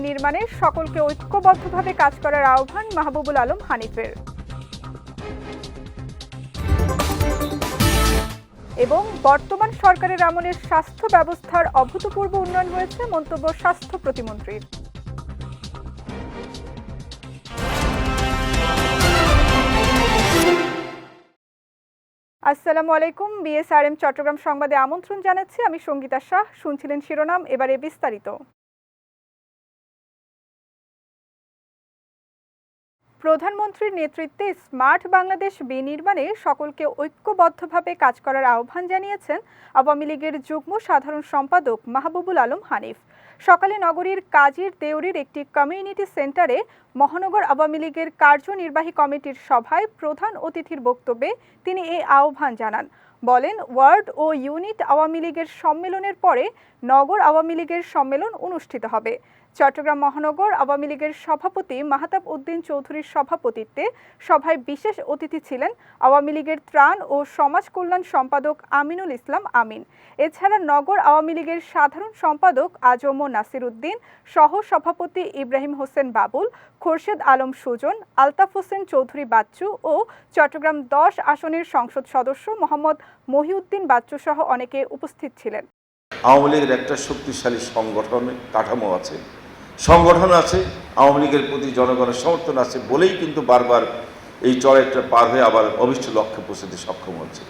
বাংলাদেশ সকলকে ঐক্যবদ্ধভাবে কাজ করার আহ্বান মাহবুবুল আলম হানিফের। এবং বর্তমান সরকারের আমলের স্বাস্থ্য ব্যবস্থার অভূতপূর্ব উন্নয়ন হয়েছে মন্তব্য স্বাস্থ্য প্রতিমন্ত্রীর আসসালামু আলাইকুম, বিএসআরএম চট্টগ্রাম সংবাদে আমন্ত্রণ জানাচ্ছি। আমি সঙ্গীতা শাহ, শুনছিলেন শিরোনাম, এবারে বিস্তারিত। প্রধানমন্ত্রীর নেতৃত্বে স্মার্ট বাংলাদেশ বিনির্মাণে সকলকে ঐক্যবদ্ধভাবে কাজ করার আহ্বান জানিয়েছেন আওয়ামী লীগের যুগ্ম সাধারণ সম্পাদক মাহবুবুল আলম হানিফ। সকালে নগরীর কাজীর দেউরির একটি কমিউনিটি সেন্টারে মহানগর আওয়ামী লীগের কার্যনির্বাহী কমিটির সভায় প্রধান অতিথির বক্তব্যে তিনি এই আহ্বান জানান। বলেন, ওয়ার্ড ও ইউনিট আওয়ামী লীগের সম্মেলনের পরে নগর আওয়ামী লীগের সম্মেলন অনুষ্ঠিত হবে। চট্টগ্রাম মহানগর আওয়ামী লীগের সভাপতি মাহতাব উদ্দিন চৌধুরীর সভাপতিত্বে সভায় বিশেষ অতিথি ছিলেন আওয়ামী লীগের ত্রাণ ও সমাজ কল্যাণ সম্পাদক আমিনুল ইসলাম আমিন। এছাড়া নগর আওয়ামী লীগের সাধারণ সম্পাদক আজম নাসির উদ্দিন সহ সভাপতি ইব্রাহিম হোসেন বাবুল, খোরশেদ আলম সুজন, আলতাফ হোসেন চৌধুরী বাচ্চু ও চট্টগ্রাম দশ আসনের সংসদ সদস্য মোহাম্মদ মহিউদ্দিন বাচ্চু সহ অনেকে উপস্থিত ছিলেন। আওয়ামী লীগের একটা শক্তিশালী সংগঠন কাঠামো আছে। সংগঠন আছে, আওয়ামী লীগের প্রতি জনগণের সমর্থন আছে বলেই কিন্তু বারবার এই চড়াইটা পার হয়ে আবার অভিষ্ট লক্ষ্যে পৌঁছতে সক্ষম হচ্ছে।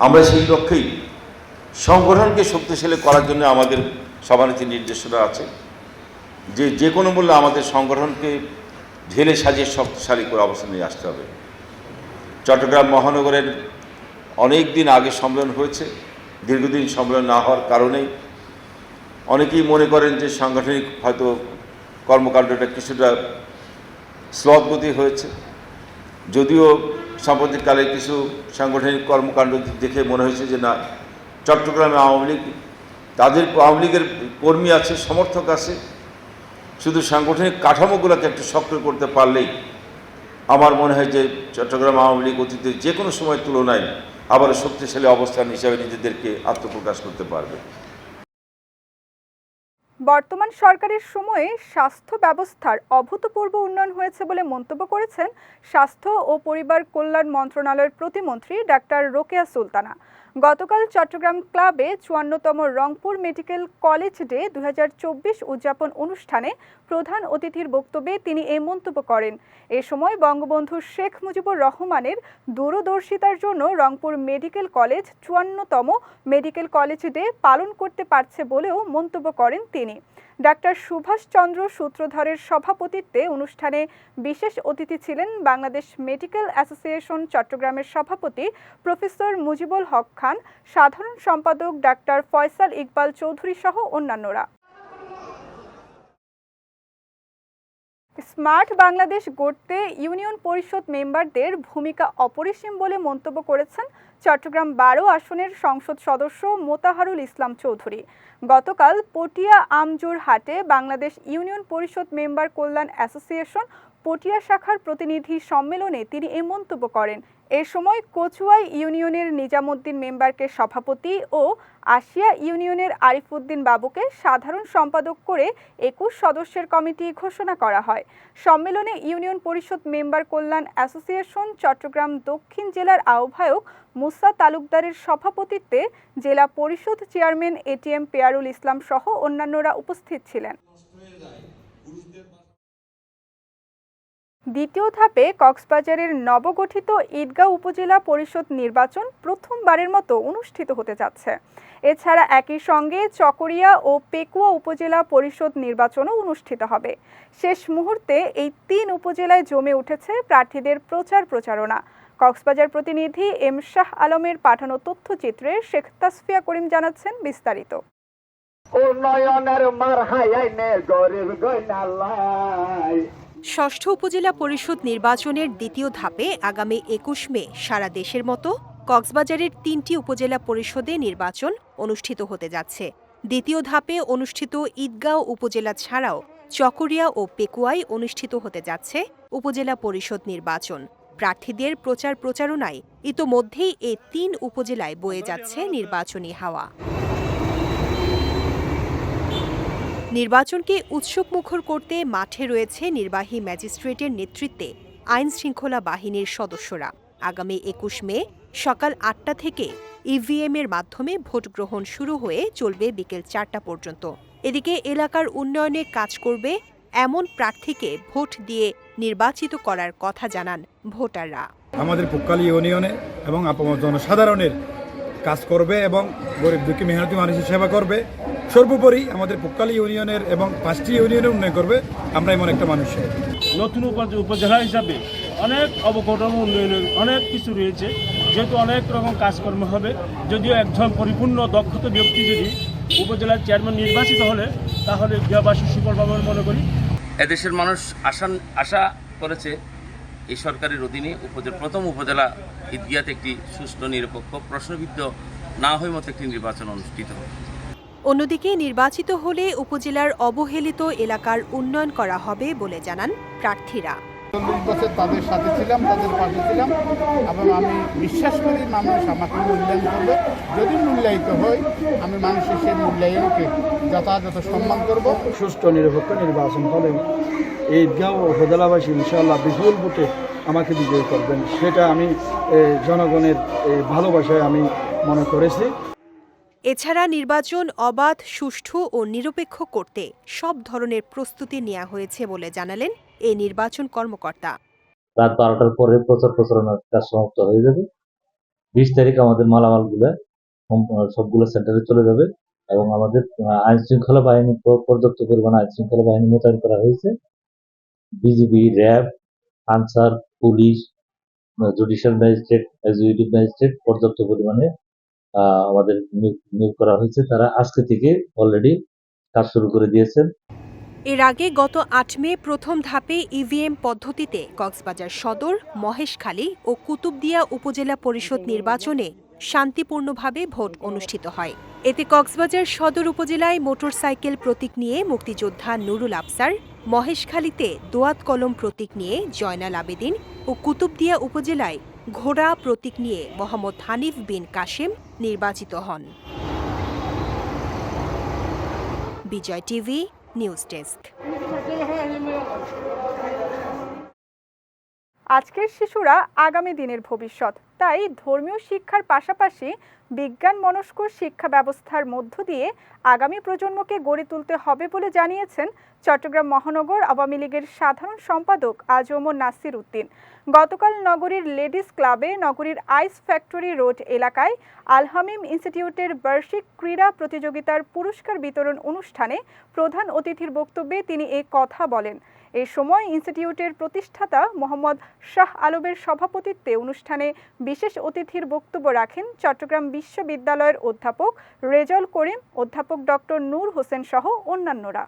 আমরা সেই লক্ষ্যেই সংগঠনকে শক্তিশালী করার জন্য আমাদের সভানীতি নির্দেশনা আছে। যে যে কোনো মূল্যে আমাদের সংগঠনকে ঢেলে সাজিয়ে শক্তিশালী করে অবস্থান নিয়ে আসতে হবে। চট্টগ্রাম মহানগরের অনেক দিন আগে সম্মেলন হয়েছে। দীর্ঘদিন সম্মেলন না হওয়ার কারণেই অনেকেই মনে করেন যে সাংগঠনিক হয়তো কর্মকাণ্ডটা কিছুটা স্লথগতি হয়েছে। যদিও সাম্প্রতিককালে কিছু সাংগঠনিক কর্মকাণ্ড দেখে মনে হয়েছে যে না, চট্টগ্রামে আওয়ামী লীগ, তাদের আওয়ামী লীগের কর্মী আছে, সমর্থক আছে। শুধু সাংগঠনিক কাঠামোগুলোকে একটু সক্রিয় করতে পারলেই আমার মনে হয় যে চট্টগ্রাম আওয়ামী লীগ অতীতে যে কোনো সময়ের তুলনায় আবার শক্তিশালী অবস্থান হিসাবে নিজেদেরকে আত্মপ্রকাশ করতে পারবে। বর্তমান সরকারের সময়ে স্বাস্থ্য ব্যবস্থার অভূতপূর্ব উন্নয়ন হয়েছে বলে মন্তব্য করেছেন স্বাস্থ্য ও পরিবার কল্যাণ মন্ত্রণালয়ের প্রতিমন্ত্রী ডাক্তার রোকেয়া সুলতানা। গতকাল চট্টগ্রাম ক্লাবে চুয়ান্নতম রংপুর মেডিকেল কলেজ ডে দু হাজার চব্বিশ উদযাপন অনুষ্ঠানে প্রধান অতিথির বক্তব্যে তিনি এই মন্তব্য করেন। এ সময় বঙ্গবন্ধু শেখ মুজিবুর রহমানের দূরদর্শিতার জন্য রংপুর মেডিকেল কলেজ চুয়ান্নতম মেডিকেল কলেজ ডে পালন করতে পারছে বলেও মন্তব্য করেন তিনি। ডাক্তার সুভাষচন্দ্র সূত্রধরের সভাপতিত্বে অনুষ্ঠানে বিশেষ অতিথি ছিলেন বাংলাদেশ মেডিকেল অ্যাসোসিয়েশন চট্টগ্রামের সভাপতি প্রফেসর মুজিবুল হক খান, সাধারণ সম্পাদক ডাক্তার ফয়সাল ইকবাল চৌধুরী সহ অন্যান্যরা। স্মার্ট বাংলাদেশ গড়তে ইউনিয়ন পরিষদ মেম্বারদের ভূমিকা অপরিসীম বলে মন্তব্য করেছেন চট্টগ্রাম বারো আসনের সংসদ সদস্য মোতাহারুল ইসলাম চৌধুরী। গতকাল পটিয়া আমজোর হাটে বাংলাদেশ ইউনিয়ন পরিষদ মেম্বার কল্যাণ অ্যাসোসিয়েশন পটিয়া শাখার প্রতিনিধি সম্মেলনে তিনি এ মন্তব্য করেন। এ সময় কচুয়াই ইউনিয়নের নিজামুদ্দিন মেম্বারকে সভাপতি ও আশিয়া ইউনিয়নের আরিফুদ্দিন বাবুকে সাধারণ সম্পাদক করে একুশ সদস্যের কমিটি ঘোষণা করা হয়। সম্মেলনে ইউনিয়ন পরিষদ মেম্বার কল্যাণ অ্যাসোসিয়েশন, চট্টগ্রাম দক্ষিণ জেলার আহ্বায়ক মুসা তালুকদারের সভাপতিত্বে জেলা পরিষদ চেয়ারম্যান এটিএম পেয়ারুল ইসলাম সহ অন্যান্যরা উপস্থিত ছিলেন। দ্বিতীয় ধাপে কক্সবাজারের নবগঠিত ঈদগাঁও উপজেলা পরিষদ নির্বাচন প্রথমবারের মতো অনুষ্ঠিত হতে যাচ্ছে। এছাড়া একই সঙ্গে চকরিয়া ও পেকুয়া উপজেলা পরিষদ নির্বাচনও অনুষ্ঠিত হবে। শেষ মুহূর্তে এই তিন উপজেলায় জমে উঠেছে প্রার্থীদের প্রচার প্রচারণা। কক্সবাজার প্রতিনিধি এম শাহ আলমের পাঠানো তথ্যচিত্রে শেখ তাসফিয়া করিম জানাচ্ছেন বিস্তারিত। উন্নয়নের মার গরিব ষষ্ঠ উপজেলা পরিষদ নির্বাচনের দ্বিতীয় ধাপে আগামী একুশ মে সারা দেশের মতো কক্সবাজারের তিনটি উপজেলা পরিষদে নির্বাচন অনুষ্ঠিত হতে যাচ্ছে। দ্বিতীয় ধাপে অনুষ্ঠিত ঈদগাঁও উপজেলা ছাড়াও চকরিয়া ও পেকুয়ায় অনুষ্ঠিত হতে যাচ্ছে উপজেলা পরিষদ নির্বাচন। প্রার্থীদের প্রচার প্রচারণায় ইতোমধ্যেই এ তিন উপজেলায় বয়ে যাচ্ছে নির্বাচনী হাওয়া। নির্বাচনকে উৎসবমুখর করতে মাঠে রয়েছে নির্বাহী ম্যাজিস্ট্রেটের নেতৃত্বে আইন শৃঙ্খলা বাহিনীর সদস্যরা। আগামী একুশ মে সকাল আটটা থেকে ইভিএম এর মাধ্যমে ভোট গ্রহণ শুরু হয়ে চলবে বিকেল চারটা পর্যন্ত। এদিকে এলাকার উন্নয়নে কাজ করবে এমন প্রার্থীকে ভোট দিয়ে নির্বাচিত করার কথা জানান ভোটাররা। আমাদের পুক্কালি ইউনিয়নে এবং জনসাধারণের কাজ করবে এবং গরিব দুঃখী মেহনতি মানুষের সেবা করবে। সর্বোপরি আমাদের পুক্কালি ইউনিয়নের এবং পাঁচটি ইউনিয়নের উন্নয়ন করবে আমরা এমন একটা মানুষ নতুন উপ- উপজেলা হিসাবে অনেক অবকাঠামো উন্নয়নের অনেক কিছু রয়েছে যেহেতু অনেক রকম কাজকর্ম হবে। যদিও একজন পরিপূর্ণ দক্ষতা ব্যক্তি যদি উপজেলার চেয়ারম্যান নির্বাচিত হলে তাহলে গৃহবাসী সুফল পাবে মনে করি। এদেশের মানুষ আশা আশা করেছে এই সরকারের অধীনে উপজেলা প্রথম উপজেলা ঈদগিয়াতে একটি সুষ্ঠু নিরপেক্ষ প্রশ্নবিদ্ধ না হয়ে মতো একটি নির্বাচন অনুষ্ঠিত হবে। অন্যদিকে নির্বাচিত হলে উপজেলার অবহেলিত এলাকার উন্নয়ন করা হবে বলে জানান প্রার্থীরা। চল্লিশ বছর তাদের সাথে ছিলাম তাদের পাশে ছিলাম। এবং আমি বিশ্বাস করি মানুষ আমাকে মূল্যায়ন করবে। যদি মূল্যায়িত হই আমি মানুষের সেই মূল্যায়নকে যথাযথ সম্মান করব। সুষ্ঠু নিরপেক্ষ নির্বাচন হলে এই ঈদগাঁও উপজেলাবাসী ইনশাআল্লাহ বিপুল ভোটে আমাকে বিজয়ী করবেন। সেটা আমি জনগণের ভালোবাসায় আমি মনে করেছি। এছাড়া নির্বাচন অবাধ, সুষ্ঠু ও নিরপেক্ষ করতে সব ধরনের প্রস্তুতি নেওয়া হয়েছে বলে জানালেন এই নির্বাচন কর্মকর্তা। রাত বারোটার পরে প্রচার প্রচারণার কাজ সমাপ্ত হয়ে যাবে। বিশ তারিখ আমাদের মালামালগুলো সবগুলো সেন্টারে চলে যাবে এবং আমাদের আইন শৃঙ্খলা বাহিনী পর্যাপ্ত পরিমাণে আইন শৃঙ্খলা বাহিনী মোতায়েন করা হয়েছে। BGB, RAB, Ansar, police, judicial magistrate, executive magistrate পর্যাপ্ত পরিমাণে আমাদের নিয়োগ করা হয়েছে। তারা আজকে থেকে অলরেডি কাজ শুরু করে দিয়েছেন। এর আগে গত আট মে প্রথম ধাপে ইভিএম পদ্ধতিতে কক্সবাজার সদর, মহেশখালী ও কুতুবদিয়া উপজেলা পরিষদ নির্বাচনে শান্তিপূর্ণভাবে ভোট অনুষ্ঠিত হয়। এতে কক্সবাজার সদর উপজেলায় মোটরসাইকেল প্রতীক নিয়ে মুক্তিযোদ্ধা নুরুল আফসার, মহেশখালীতে দোয়াত কলম প্রতীক নিয়ে জয়নাল আবেদিন ও কুতুবদিয়া উপজেলায় ঘোড়া প্রতীক নিয়ে মোহাম্মদ হানিফ বিন কাশেম নির্বাচিত হন। Bijoy TV news desk. আজকের শিশুরা আগামী দিনের ভবিষ্যৎ। তাই ধর্মীয় শিক্ষার পাশাপাশি বিজ্ঞান মনস্ক শিক্ষা ব্যবস্থার মধ্য দিয়ে আগামী প্রজন্মকে গড়ে তুলতে হবে বলে জানিয়েছেন চট্টগ্রাম মহানগর আওয়ামী লীগের সাধারণ সম্পাদক আজমর নাসির উদ্দিন। গতকাল নগরীর লেডিস ক্লাবে নগরীর আইস ফ্যাক্টরি রোড এলাকায় আলহামিম ইনস্টিটিউটের বার্ষিক ক্রীড়া প্রতিযোগিতার পুরস্কার বিতরণ অনুষ্ঠানে প্রধান অতিথির বক্তব্যে তিনি এ কথা বলেন। এ সময় ইনস্টিটিউটের প্রতিষ্ঠাতা মোহাম্মদ শাহ আলমের সভাপতিত্বে অনুষ্ঠানে বিশেষ অতিথির বক্তব্য রাখেন চট্টগ্রাম বিশ্ববিদ্যালয়ের অধ্যাপক রেজল করিম, অধ্যাপক ডক্টর নূর হোসেন সহ অন্যান্যরা।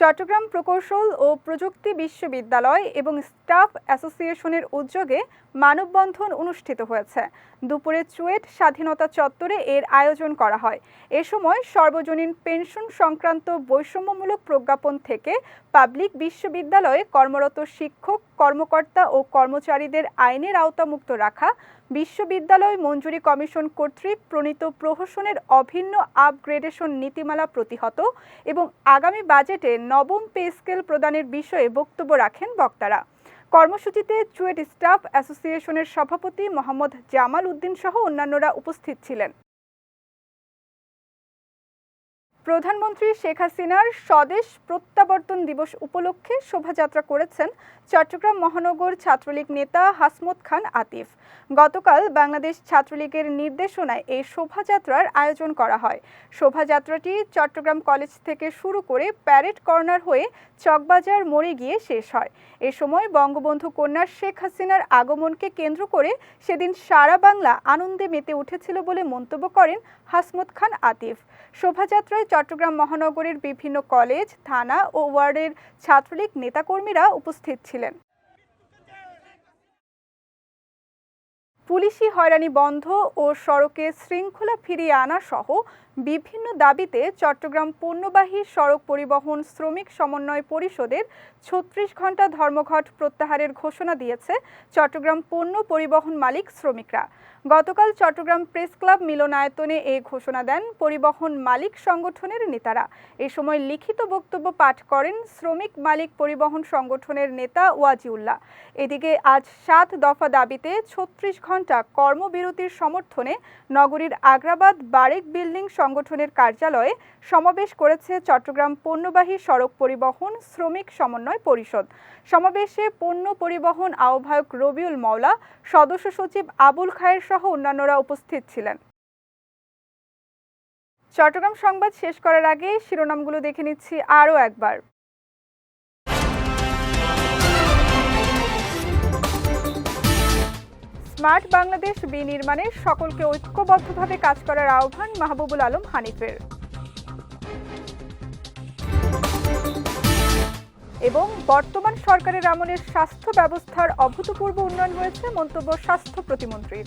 চট্টগ্রাম প্রকৌশল ও প্রযুক্তি বিশ্ববিদ্যালয় এবং স্টাফ অ্যাসোসিয়েশনের উদ্যোগে মানববন্ধন অনুষ্ঠিত হয়েছে। দুপুরে চুয়েট স্বাধীনতা চত্বরে এর আয়োজন করা হয়। এ সময় সর্বজনীন পেনশন সংক্রান্ত বৈষম্যমূলক প্রজ্ঞাপন থেকে পাবলিক বিশ্ববিদ্যালয়ে কর্মরত শিক্ষক, কর্মকর্তা ও কর্মচারীদের আইনের আওতামুক্ত রাখা, বিশ্ববিদ্যালয় মঞ্জুরি কমিশন কর্তৃক প্রণীত প্রহসনের অভিন্ন আপগ্রেডেশন নীতিমালা প্রতিহত এবং আগামী বাজেটে নবম পে স্কেল প্রদানের বিষয়ে বক্তব্য রাখেন বক্তারা। কর্মসূচিতে চুয়েট স্টাফ অ্যাসোসিয়েশনের সভাপতি মোহাম্মদ জামাল উদ্দিন সহ অন্যান্যরা উপস্থিত ছিলেন। প্রধানমন্ত্রী শেখ হাসিনার স্বদেশ প্রত্যাবর্তন দিবস উপলক্ষে শোভাযাত্রা করেছেন চট্টগ্রাম মহানগর ছাত্রলীগ নেতা হাসমত খান আতিফ। গতকাল বাংলাদেশ ছাত্রলীগের নির্দেশনায় এই শোভাযাত্রার আয়োজন করা হয়। শোভাযাত্রাটি চট্টগ্রাম কলেজ থেকে শুরু করে প্যারেড কর্নার হয়ে চকবাজার মোড়ে গিয়ে শেষ হয়। এ সময় বঙ্গবন্ধু কন্যা শেখ হাসিনার আগমনকে কেন্দ্র করে সেদিন সারা বাংলা আনন্দে মেতে উঠেছিল বলে মন্তব্য করেন হাসমত খান আতিফ। শোভাযাত্রায় চট্টগ্রাম মহানগরের বিভিন্ন কলেজ, থানা ও ওয়ার্ডের ছাত্রলীগ নেতাকর্মীরা উপস্থিত ছিলেন। পুলিশি হয়রানি বন্ধ ও সড়কে শৃঙ্খলা ফিরিয়ে আনা সহ বিভিন্ন দাবিতে চট্টগ্রাম পণ্যবাহী সড়ক পরিবহন শ্রমিক সমন্বয় পরিষদের ছত্রিশ ঘণ্টা ধর্মঘট প্রত্যাহারের ঘোষণা দিয়েছে চট্টগ্রাম পণ্য পরিবহন মালিক শ্রমিকরা। গতকাল চট্টগ্রাম প্রেস ক্লাব মিলনায়তনে এ ঘোষণা দেন পরিবহন মালিক সংগঠনের নেতারা। এ সময় লিখিত বক্তব্য পাঠ করেন শ্রমিক মালিক পরিবহন সংগঠনের নেতা ওয়াজিউল্লাহ। এদিকে আজ সাত দফা দাবিতে ছত্রিশ ঘণ্টা কর্মবিরতির সমর্থনে নগরীর আগ্রাবাদ বারেক বিল্ডিং সংগঠনের কার্যালয়ে সমাবেশ করেছে চট্টগ্রাম পণ্যবাহী সড়ক পরিবহন শ্রমিক সমন্বয় পরিষদ। সমাবেশে পণ্য পরিবহন আহ্বায়ক রবিউল মাওলা, সদস্য সচিব আবুল খায়ের সহ অন্যান্যরা উপস্থিত ছিলেন। চট্টগ্রাম সংবাদ শেষ করার আগে শিরোনামগুলো দেখে নিচ্ছি আরও একবার। স্মার্ট বাংলাদেশ বিনির্মাণে সকলকে ঐক্যবদ্ধভাবে কাজ করার আহ্বান মাহবুবুল আলম হানিফের। এবং বর্তমান সরকারের আমলের স্বাস্থ্য ব্যবস্থার অভূতপূর্ব উন্নয়ন হয়েছে মন্তব্য স্বাস্থ্য প্রতিমন্ত্রীর।